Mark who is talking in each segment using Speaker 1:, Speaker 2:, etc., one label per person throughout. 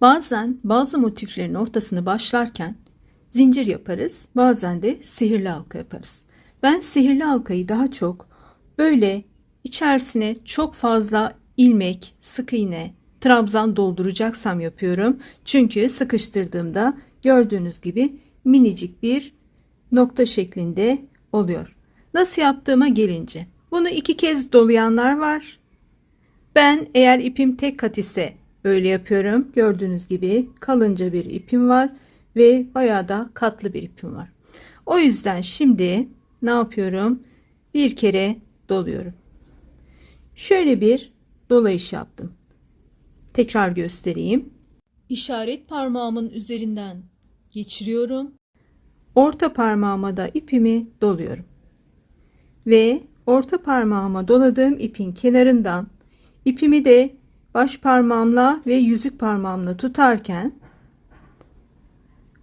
Speaker 1: Bazen bazı motiflerin ortasını başlarken zincir yaparız, bazen de sihirli halka yaparız. Ben sihirli halkayı daha çok böyle içerisine çok fazla ilmek, sık iğne, trabzan dolduracaksam yapıyorum. Çünkü sıkıştırdığımda gördüğünüz gibi minicik bir nokta şeklinde oluyor. Nasıl yaptığıma gelince. Bunu iki kez dolayanlar var. Ben eğer ipim tek kat ise öyle yapıyorum. Gördüğünüz gibi kalınca bir ipim var ve bayağı da katlı bir ipim var. O yüzden şimdi ne yapıyorum? Bir kere doluyorum. Şöyle bir dolayış yaptım. Tekrar göstereyim. İşaret parmağımın üzerinden geçiriyorum. Orta parmağıma da ipimi doluyorum. Ve orta parmağıma doladığım ipin kenarından ipimi de baş parmağımla ve yüzük parmağımla tutarken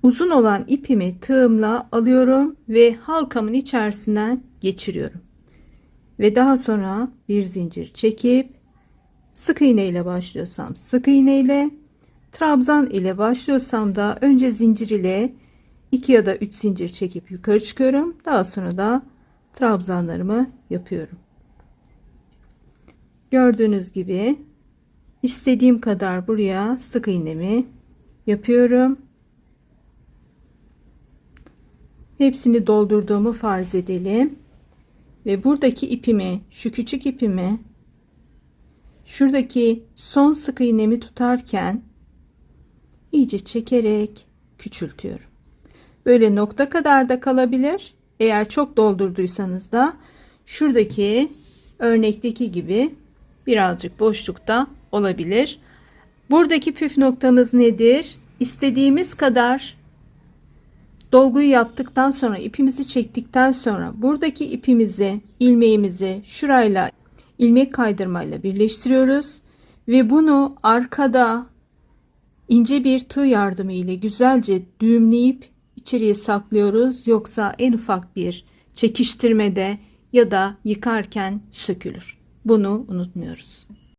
Speaker 1: uzun olan ipimi tığımla alıyorum ve halkamın içerisinden geçiriyorum. Ve daha sonra bir zincir çekip sık iğne ile başlıyorsam sık iğne ile trabzan ile başlıyorsam da önce zincir ile 2 ya da 3 zincir çekip yukarı çıkıyorum. Daha sonra da trabzanlarımı yapıyorum. Gördüğünüz gibi istediğim kadar buraya sık iğnemi yapıyorum. Hepsini doldurduğumu farz edelim. Ve buradaki ipimi, şu küçük ipimi şuradaki son sık iğnemi tutarken iyice çekerek küçültüyorum. Böyle nokta kadar da kalabilir. Eğer çok doldurduysanız da şuradaki örnekteki gibi birazcık boşlukta olabilir. Buradaki püf noktamız nedir? İstediğimiz kadar dolguyu yaptıktan sonra ipimizi çektikten sonra buradaki ipimizi ilmeğimizi şurayla ilmek kaydırmayla birleştiriyoruz ve bunu arkada ince bir tığ yardımı ile güzelce düğümleyip içeriye saklıyoruz yoksa en ufak bir çekiştirmede ya da yıkarken sökülür. Bunu unutmuyoruz.